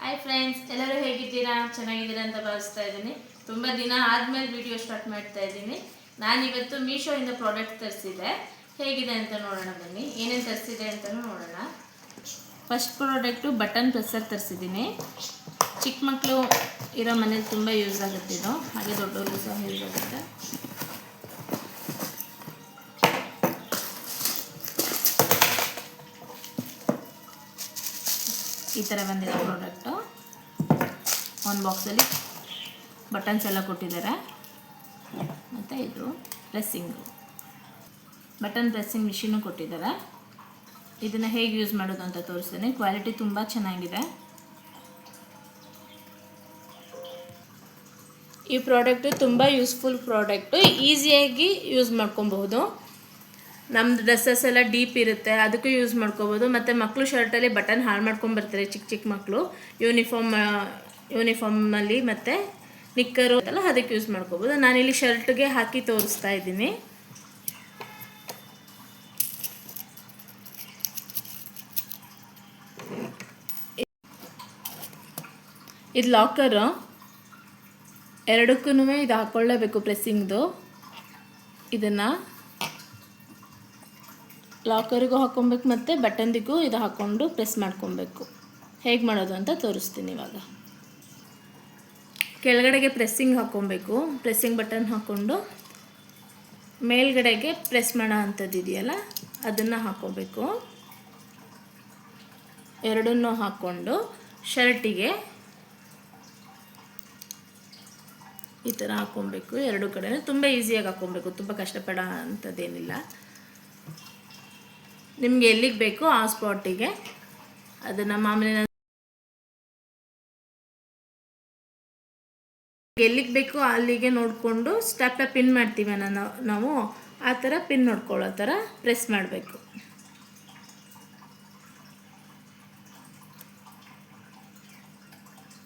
Hi friends ಎಲ್ಲರೂ ಹೇಗಿದ್ದೀರಾ? ಚೆನ್ನಾಗಿದ್ದೀರಾ ಅಂತ ಭಾವಿಸ್ತಾ ಇದ್ದೀನಿ. ತುಂಬ ದಿನ ಆದಮೇಲೆ ವಿಡಿಯೋ ಸ್ಟಾರ್ಟ್ ಮಾಡ್ತಾ ಇದ್ದೀನಿ. ನಾನಿವತ್ತು ಮೀಶೋಯಿಂದ ಪ್ರಾಡಕ್ಟ್ ತರಿಸಿದೆ ಹೇಗಿದೆ ಅಂತ ನೋಡೋಣ ಬನ್ನಿ. ಏನೇನು ತರಿಸಿದೆ ಅಂತಲೂ ನೋಡೋಣ. ಫಸ್ಟ್ ಪ್ರಾಡಕ್ಟು ಬಟನ್ ಪ್ರೆಸ್ಸರ್ ತರಿಸಿದ್ದೀನಿ. ಚಿಕ್ಕ ಮಕ್ಕಳು ಇರೋ ಮನೇಲಿ ತುಂಬ ಯೂಸ್ ಆಗುತ್ತಿದ್ದು ಹಾಗೆ ದೊಡ್ಡವರು ಸಹ ಯೂಸ್ ಆಗುತ್ತೆ. ಈ ಥರ ಬಂದಿದೆ ಪ್ರಾಡಕ್ಟು. ಒಂದು ಬಾಕ್ಸಲ್ಲಿ ಬಟನ್ಸ್ ಎಲ್ಲ ಕೊಟ್ಟಿದ್ದಾರೆ. ಮತ್ತು ಇದು ಡ್ರೆಸ್ಸಿಂಗು. ಬಟನ್ ಡ್ರೆಸ್ಸಿಂಗ್ ಮಿಷಿನು ಕೊಟ್ಟಿದ್ದಾರೆ. ಇದನ್ನು ಹೇಗೆ ಯೂಸ್ ಮಾಡೋದು ಅಂತ ತೋರಿಸ್ತೇನೆ. ಕ್ವಾಲಿಟಿ ತುಂಬ ಚೆನ್ನಾಗಿದೆ. ಈ ಪ್ರಾಡಕ್ಟು ತುಂಬ ಯೂಸ್ಫುಲ್ ಪ್ರಾಡಕ್ಟು. ಈಸಿಯಾಗಿ ಯೂಸ್ ಮಾಡ್ಕೊಬಹುದು. ನಮ್ದು ಡ್ರೆಸ್ಸಸ್ ಎಲ್ಲ ಡೀಪ್ ಇರುತ್ತೆ, ಅದಕ್ಕೂ ಯೂಸ್ ಮಾಡ್ಕೋಬೋದು. ಮತ್ತು ಮಕ್ಕಳು ಶರ್ಟಲ್ಲಿ ಬಟನ್ ಹಾಳು ಮಾಡ್ಕೊಂಬರ್ತಾರೆ ಚಿಕ್ಕ ಚಿಕ್ಕ ಮಕ್ಕಳು ಯೂನಿಫಾರ್ಮ್ ಯೂನಿಫಾರ್ಮಲ್ಲಿ ಮತ್ತು ನಿಕ್ಕರು ಎಲ್ಲ ಅದಕ್ಕೆ ಯೂಸ್ ಮಾಡ್ಕೋಬೋದು. ನಾನಿಲ್ಲಿ ಶರ್ಟ್ಗೆ ಹಾಕಿ ತೋರಿಸ್ತಾ ಇದ್ದೀನಿ. ಇದು ಲಾಕರು ಎರಡಕ್ಕೂ ಇದು ಹಾಕ್ಕೊಳ್ಳೇಬೇಕು ಪ್ರೆಸ್ಸಿಂಗ್ದು ಇದನ್ನು ಲಾಕರಿಗೂ ಹಾಕ್ಕೊಬೇಕು ಮತ್ತು ಬಟನ್ದಿಗೂ ಇದು ಹಾಕ್ಕೊಂಡು ಪ್ರೆಸ್ ಮಾಡ್ಕೊಬೇಕು. ಹೇಗೆ ಮಾಡೋದು ಅಂತ ತೋರಿಸ್ತೀನಿ ಇವಾಗ. ಕೆಳಗಡೆಗೆ ಪ್ರೆಸ್ಸಿಂಗ್ ಹಾಕ್ಕೊಬೇಕು. ಪ್ರೆಸ್ಸಿಂಗ್ ಬಟನ್ ಹಾಕ್ಕೊಂಡು ಮೇಲ್ಗಡೆಗೆ ಪ್ರೆಸ್ ಮಾಡೋ ಅಂಥದ್ದು ಇದೆಯಲ್ಲ, ಅದನ್ನು ಹಾಕ್ಕೋಬೇಕು. ಎರಡನ್ನೂ ಹಾಕ್ಕೊಂಡು ಶರ್ಟಿಗೆ ಈ ಥರ ಹಾಕ್ಕೊಬೇಕು. ಎರಡು ಕಡೆ ತುಂಬ ಈಸಿಯಾಗಿ ಹಾಕ್ಕೊಬೇಕು. ತುಂಬ ಕಷ್ಟಪಡೋ ಅಂಥದ್ದೇನಿಲ್ಲ. ನಿಮಗೆ ಎಲ್ಲಿಗೆ ಬೇಕೋ ಆ ಸ್ಪಾಟಿಗೆ. ಅದನ್ನು ಮಾಮೂಲಿ ನಾನು ಎಲ್ಲಿಗೆ ಬೇಕೋ ಅಲ್ಲಿಗೆ ನೋಡಿಕೊಂಡು ಸ್ಟೆಪ್ನ ಪಿನ್ ಮಾಡ್ತೀವಿ ನಾನು ನಾವು ಆ ಥರ ಪಿನ್ ನೋಡ್ಕೊಳ್ಳೋ ಥರ ಪ್ರೆಸ್ ಮಾಡಬೇಕು.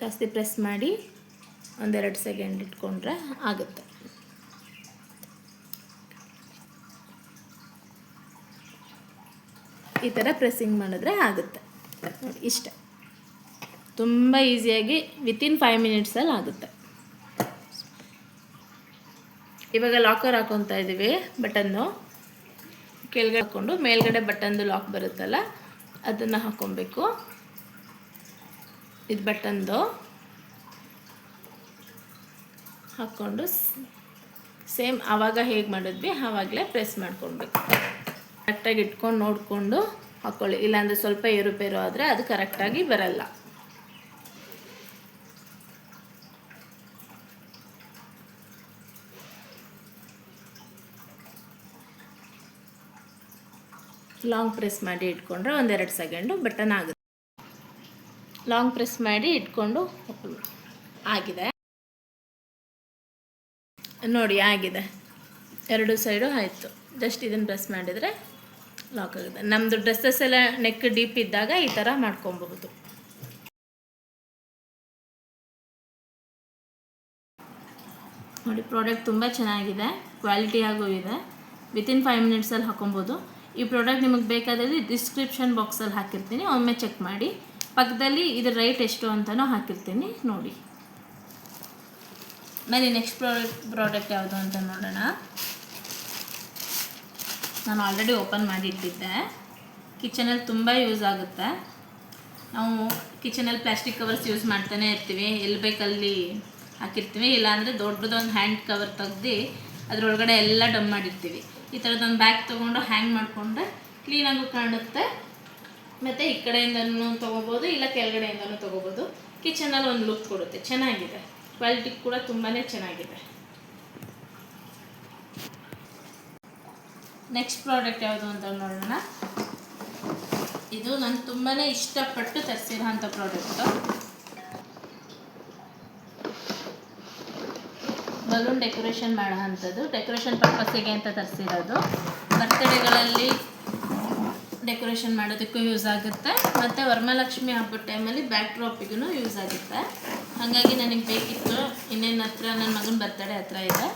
ಜಾಸ್ತಿ ಪ್ರೆಸ್ ಮಾಡಿ ಒಂದೆರಡು ಸೆಕೆಂಡ್ ಇಟ್ಕೊಂಡ್ರೆ ಆಗುತ್ತೆ. ಈ ಥರ ಪ್ರೆಸ್ಸಿಂಗ್ ಮಾಡಿದ್ರೆ ಆಗುತ್ತೆ. ಇಷ್ಟ. ತುಂಬ ಈಸಿಯಾಗಿ ವಿತಿನ್ ಫೈವ್ ಮಿನಿಟ್ಸಲ್ಲಿ ಆಗುತ್ತೆ. ಇವಾಗ ಲಾಕರ್ ಹಾಕೊತಾ ಇದ್ದೀವಿ ಬಟನ್ನು ಕೆಳಗಡೆ ಹಾಕ್ಕೊಂಡು ಮೇಲ್ಗಡೆ ಬಟನ್ದು ಲಾಕ್ ಬರುತ್ತಲ್ಲ, ಅದನ್ನು ಹಾಕ್ಕೊಬೇಕು ಇದು ಬಟನ್ದು ಹಾಕ್ಕೊಂಡು ಸೇಮ್ ಆವಾಗ ಹೇಗೆ ಮಾಡಿದ್ವಿ, ಆವಾಗಲೇ ಪ್ರೆಸ್ ಮಾಡ್ಕೊಳ್ಬೇಕು. ಕರೆಕ್ಟಾಗಿ ಇಟ್ಕೊಂಡು ನೋಡಿಕೊಂಡು ಹಾಕ್ಕೊಳ್ಳಿ ಇಲ್ಲಾಂದರೆ ಸ್ವಲ್ಪ ಏರುಪೇರು ಆದರೆ ಅದು ಕರೆಕ್ಟಾಗಿ ಬರಲ್ಲ. ಲಾಂಗ್ ಪ್ರೆಸ್ ಮಾಡಿ ಇಟ್ಕೊಂಡ್ರೆ ಒಂದೆರಡು ಸೆಕೆಂಡು ಬಟನ್ ಆಗುತ್ತೆ. ಲಾಂಗ್ ಪ್ರೆಸ್ ಮಾಡಿ ಇಟ್ಕೊಂಡು ಆಗಿದೆ. ನೋಡಿ, ಆಗಿದೆ. ಎರಡು ಸೈಡು ಆಯಿತು. ಜಸ್ಟ್ ಇದನ್ನು ಪ್ರೆಸ್ ಮಾಡಿದರೆ ಲಾಕ್ ಆಗುತ್ತೆ. ನಮ್ಮದು ಡ್ರೆಸ್ಸಸ್ ಎಲ್ಲ ನೆಕ್ ಡೀಪ್ ಇದ್ದಾಗ ಈ ಥರ ಮಾಡ್ಕೊಬಹುದು. ನೋಡಿ ಪ್ರಾಡಕ್ಟ್ ತುಂಬ ಚೆನ್ನಾಗಿದೆ. ಕ್ವಾಲಿಟಿ ಆಗು ಇದೆ. ವಿತಿನ್ ಫೈವ್ ಮಿನಿಟ್ಸಲ್ಲಿ ಹಾಕೊಬೋದು ಈ ಪ್ರಾಡಕ್ಟ್ ನಿಮಗೆ ಬೇಕಾದಲ್ಲಿ ಡಿಸ್ಕ್ರಿಪ್ಷನ್ ಬಾಕ್ಸಲ್ಲಿ ಹಾಕಿರ್ತೀನಿ. ಒಮ್ಮೆ ಚೆಕ್ ಮಾಡಿ. ಪಕ್ಕದಲ್ಲಿ ಇದ್ರ ರೈಟ್ ಎಷ್ಟು ಅಂತಲೂ ಹಾಕಿರ್ತೀನಿ. ನೋಡಿ. ಬನ್ನಿ ನೆಕ್ಸ್ಟ್ ಪ್ರಾಡಕ್ಟ್ ಪ್ರಾಡಕ್ಟ್ ಯಾವುದು ಅಂತ ನೋಡೋಣ. ನಾನು ಆಲ್ರೆಡಿ ಓಪನ್ ಮಾಡಿ ಇಟ್ಟಿದ್ದೆ ಕಿಚನಲ್ಲಿ ತುಂಬ ಯೂಸ್ ಆಗುತ್ತೆ. ನಾವು ಕಿಚನಲ್ಲಿ ಪ್ಲಾಸ್ಟಿಕ್ ಕವರ್ಸ್ ಯೂಸ್ ಮಾಡ್ತಾನೆ ಇರ್ತೀವಿ. ಎಲ್ಲಿ ಬೇಕಲ್ಲಿ ಹಾಕಿರ್ತೀವಿ. ಇಲ್ಲಾಂದರೆ ದೊಡ್ಡದೊಂದು ಹ್ಯಾಂಡ್ ಕವರ್ ತೆಗ್ದು ಅದರೊಳಗಡೆ ಎಲ್ಲ ಡಮ್ ಮಾಡಿರ್ತೀವಿ. ಈ ಥರದೊಂದು ಬ್ಯಾಗ್ ತೊಗೊಂಡು ಹ್ಯಾಂಗ್ ಮಾಡಿಕೊಂಡ್ರೆ ಕ್ಲೀನಾಗೂ ಕಾಣುತ್ತೆ. ಮತ್ತು ಈ ಕಡೆಯಿಂದನೂ ತೊಗೋಬೋದು, ಇಲ್ಲ ಕೆಳಗಡೆಯಿಂದನೂ ತೊಗೋಬೋದು. ಕಿಚನಲ್ಲಿ ಒಂದು ಲುಕ್ ಕೊಡುತ್ತೆ. ಚೆನ್ನಾಗಿದೆ. ಕ್ವಾಲಿಟಿ ಕೂಡ ತುಂಬಾ ಚೆನ್ನಾಗಿದೆ. ನೆಕ್ಸ್ಟ್ ಪ್ರಾಡಕ್ಟ್ ಯಾವುದು ಅಂತ ನೋಡೋಣ. ಇದು ನಾನು ತುಂಬಾ ಇಷ್ಟಪಟ್ಟು ತರಿಸಿರೋ ಅಂಥ ಪ್ರಾಡಕ್ಟು ಬಲೂನ್ ಡೆಕೋರೇಷನ್ ಮಾಡೋ ಅಂಥದ್ದು ಡೆಕೋರೇಷನ್ ಪರ್ಪಸ್ಸಿಗೆ ಅಂತ ತರಿಸಿರೋದು. ಬರ್ತ್ಡೇಗಳಲ್ಲಿ ಡೆಕೋರೇಷನ್ ಮಾಡೋದಕ್ಕೂ ಯೂಸ್ ಆಗುತ್ತೆ. ಮತ್ತು ವರಮಹಾಲಕ್ಷ್ಮಿ ಹಬ್ಬದ ಟೈಮಲ್ಲಿ ಬ್ಯಾಕ್ ಡ್ರಾಪಿಗೂ ಯೂಸ್ ಆಗುತ್ತೆ. ಹಾಗಾಗಿ ನನಗೆ ಬೇಕಿತ್ತು. ಇನ್ನೇನು ಹತ್ರ ನನ್ನ ಮಗನ ಬರ್ತಡೇ ಹತ್ರ ಇದೆ.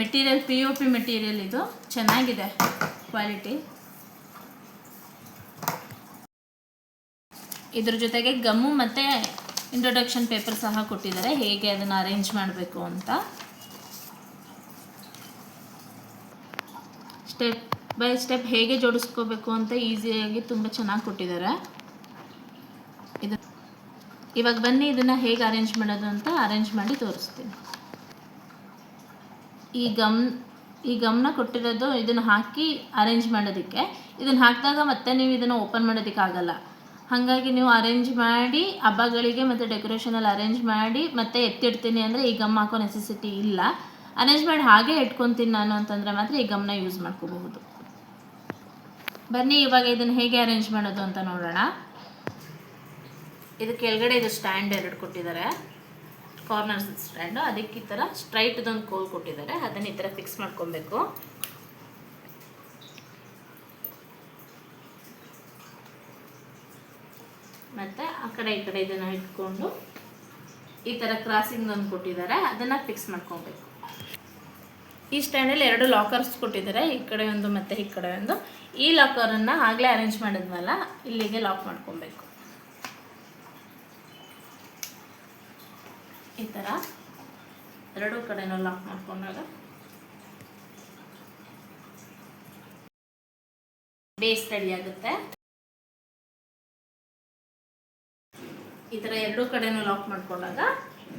Material P U P material ಇದು. ಚೆನ್ನಾಗಿದೆ ಕ್ವಾಲಿಟಿ ಇದ್ರ ಜೊತೆಗೆ ಗಮ್ಮು ಮತ್ತು ಇಂಟ್ರೊಡಕ್ಷನ್ ಪೇಪರ್ ಸಹ ಕೊಟ್ಟಿದ್ದಾರೆ. ಹೇಗೆ ಅದನ್ನು ಅರೇಂಜ್ ಮಾಡಬೇಕು ಅಂತ. ಸ್ಟೆಪ್ ಬೈ ಸ್ಟೆಪ್ ಹೇಗೆ ಜೋಡಿಸ್ಕೋಬೇಕು ಅಂತ ಈಸಿಯಾಗಿ ತುಂಬ ಚೆನ್ನಾಗಿ ಕೊಟ್ಟಿದ್ದಾರೆ. ಇದು ಇವಾಗ ಬನ್ನಿ, ಇದನ್ನು ಹೇಗೆ ಅರೇಂಜ್ ಮಾಡೋದು ಅಂತ ಅರೇಂಜ್ ಮಾಡಿ ತೋರಿಸ್ತೀನಿ. ಈ ಗಮ್, ಈ ಗಮ್ನ ಕೊಟ್ಟಿರೋದು ಇದನ್ನು ಹಾಕಿ ಅರೇಂಜ್ ಮಾಡೋದಕ್ಕೆ. ಇದನ್ನು ಹಾಕಿದಾಗ ಮತ್ತೆ ನೀವು ಇದನ್ನು ಓಪನ್ ಮಾಡೋದಕ್ಕಾಗಲ್ಲ ಹಾಗಾಗಿ ನೀವು ಅರೇಂಜ್ ಮಾಡಿ, ಹಬ್ಬಗಳಿಗೆ ಮತ್ತು ಡೆಕೋರೇಷನಲ್ಲಿ ಅರೇಂಜ್ ಮಾಡಿ ಮತ್ತೆ ಎತ್ತಿಡ್ತೀನಿ ಅಂದರೆ ಈ ಗಮ್ ಹಾಕೋ ನೆಸೆಸಿಟಿ ಇಲ್ಲ. ಅರೇಂಜ್ ಮಾಡಿ ಹಾಗೆ ಇಟ್ಕೊತೀನಿ ನಾನು ಅಂತಂದರೆ ಮಾತ್ರ ಈ ಗಮ್ನ ಯೂಸ್ ಮಾಡ್ಕೋಬಹುದು. ಬನ್ನಿ ಇವಾಗ ಇದನ್ನು ಹೇಗೆ ಅರೇಂಜ್ ಮಾಡೋದು ಅಂತ ನೋಡೋಣ. ಇದು ಕೆಳಗಡೆ ಇದು ಸ್ಟ್ಯಾಂಡ್ ಎರಡು ಕೊಟ್ಟಿದ್ದಾರೆ. ಕಾರ್ನರ್ ಸ್ಟ್ಯಾಂಡು ಅದಕ್ಕೆ ಈ ಥರ ಸ್ಟ್ರೈಟ್ದೊಂದು ಕೋಲ್ ಕೊಟ್ಟಿದ್ದಾರೆ. ಅದನ್ನು ಈ ಥರ ಫಿಕ್ಸ್ ಮಾಡ್ಕೊಬೇಕು. ಮತ್ತು ಆ ಕಡೆ ಈ ಕಡೆ ಇದನ್ನು ಇಟ್ಕೊಂಡು ಈ ಥರ ಕ್ರಾಸಿಂಗ್ ಒಂದು ಕೊಟ್ಟಿದ್ದಾರೆ. ಅದನ್ನು ಫಿಕ್ಸ್ ಮಾಡ್ಕೊಬೇಕು. ಈ ಸ್ಟ್ಯಾಂಡಲ್ಲಿ ಎರಡು ಲಾಕರ್ಸ್ ಕೊಟ್ಟಿದ್ದಾರೆ. ಈ ಕಡೆ ಒಂದು ಮತ್ತು ಈ ಕಡೆ ಒಂದು. ಈ ಲಾಕರನ್ನು ಆಗಲೇ ಅರೇಂಜ್ ಮಾಡಿದ್ವಲ್ಲ, ಇಲ್ಲಿಗೆ ಲಾಕ್ ಮಾಡ್ಕೊಬೇಕು. ಈ ಥರ ಎರಡೂ ಕಡೆನೂ ಲಾಕ್ ಮಾಡ್ಕೊಂಡಾಗ ಬೇಸ್ ರೆಡಿ ಆಗುತ್ತೆ. ಈ ಥರ ಎರಡೂ ಕಡೆನೂ ಲಾಕ್ ಮಾಡ್ಕೊಂಡಾಗ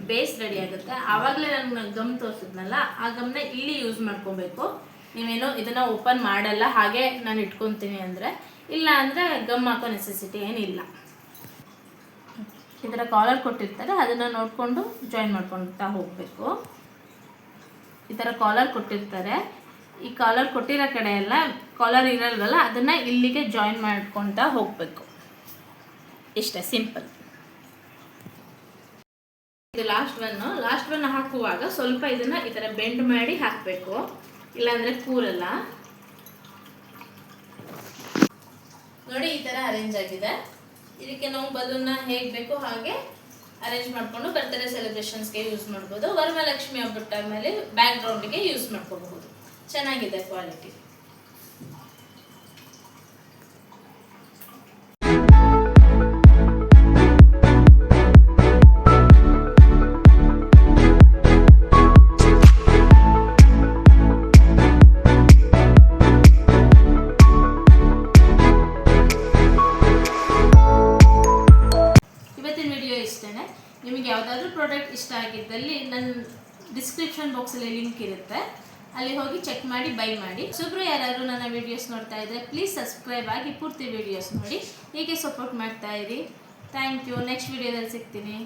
ಬೇಸ್ ರೆಡಿ ಆಗುತ್ತೆ. ಆವಾಗಲೇ ನಾನು ಗಮ್ ತೋರಿಸಿದ್ನಲ್ಲ, ಆ ಗಮ್ನ ಇಲ್ಲಿ ಯೂಸ್ ಮಾಡ್ಕೊಬೇಕು. ನೀವೇನು ಇದನ್ನು ಓಪನ್ ಮಾಡಲ್ಲ, ಹಾಗೆ ನಾನು ಇಟ್ಕೊತೀನಿ ಅಂದರೆ ಇಲ್ಲ ಅಂದರೆ ಗಮ್ ಹಾಕೋ ನೆಸೆಸಿಟಿ ಏನಿಲ್ಲ. ಈ ಥರ ಕಾಲರ್ ಕೊಟ್ಟಿರ್ತಾರೆ, ಅದನ್ನು ನೋಡಿಕೊಂಡು ಜಾಯಿನ್ ಮಾಡ್ಕೊಳ್ತಾ ಹೋಗಬೇಕು. ಈ ಥರ ಕಾಲರ್ ಕೊಟ್ಟಿರ್ತಾರೆ. ಈ ಕಾಲರ್ ಕೊಟ್ಟಿರೋ ಕಡೆ ಎಲ್ಲ ಕಾಲರ್ ಇರಲ್ವಲ್ಲ, ಅದನ್ನು ಇಲ್ಲಿಗೆ ಜಾಯಿನ್ ಮಾಡ್ಕೊಳ್ತಾ ಹೋಗಬೇಕು. ಇಷ್ಟೇ ಸಿಂಪಲ್ ಇದು ಲಾಸ್ಟ್ ಒನ್ನು ಲಾಸ್ಟ್ ಒನ್ ಹಾಕುವಾಗ ಸ್ವಲ್ಪ ಇದನ್ನು ಈ ಥರ ಬೆಂಡ್ ಮಾಡಿ ಹಾಕಬೇಕು. ಇಲ್ಲಾಂದರೆ ಕೂರಲ್ಲ. ನೋಡಿ ಈ ಥರ ಅರೇಂಜ್ ಆಗಿದೆ. ಇದಕ್ಕೆ ನಾವು ಬಲೂನ್ನ ಹೇಗೆ ಬೇಕೋ ಹಾಗೆ ಅರೇಂಜ್ ಮಾಡಿಕೊಂಡು ಬರ್ತಡೇ ಸೆಲೆಬ್ರೇಷನ್ಸ್ಗೆ ಯೂಸ್ ಮಾಡ್ಬೋದು. ವರಮಹಾಲಕ್ಷ್ಮಿ ಹಬ್ಬದ ಟೈಮಲ್ಲಿ ಬ್ಯಾಕ್ ಗ್ರೌಂಡ್ಗೆ ಯೂಸ್ ಮಾಡ್ಕೋಬಹುದು. ಚೆನ್ನಾಗಿದೆ ಕ್ವಾಲಿಟಿ ಯಾವುದಾದ್ರೂ ಪ್ರಾಡಕ್ಟ್ ಇಷ್ಟ ಆಗಿದ್ದಲ್ಲಿ ನನ್ನ ಡಿಸ್ಕ್ರಿಪ್ಷನ್ ಬಾಕ್ಸಲ್ಲಿ ಲಿಂಕ್ ಇರುತ್ತೆ. ಅಲ್ಲಿ ಹೋಗಿ ಚೆಕ್ ಮಾಡಿ ಬೈ ಮಾಡಿ. ಸುಬ್ರು ಯಾರಾದರೂ ನನ್ನ ವಿಡಿಯೋಸ್ ನೋಡ್ತಾ ಇದ್ದರೆ ಪ್ಲೀಸ್ ಸಬ್ಸ್ಕ್ರೈಬ್ ಆಗಿ ಪೂರ್ತಿ ವಿಡಿಯೋಸ್ ನೋಡಿ. ಹೀಗೆ ಸಪೋರ್ಟ್ ಮಾಡ್ತಾ ಇರಿ. ಥ್ಯಾಂಕ್ ಯು ನೆಕ್ಸ್ಟ್ ವಿಡಿಯೋದಲ್ಲಿ ಸಿಗ್ತೀನಿ.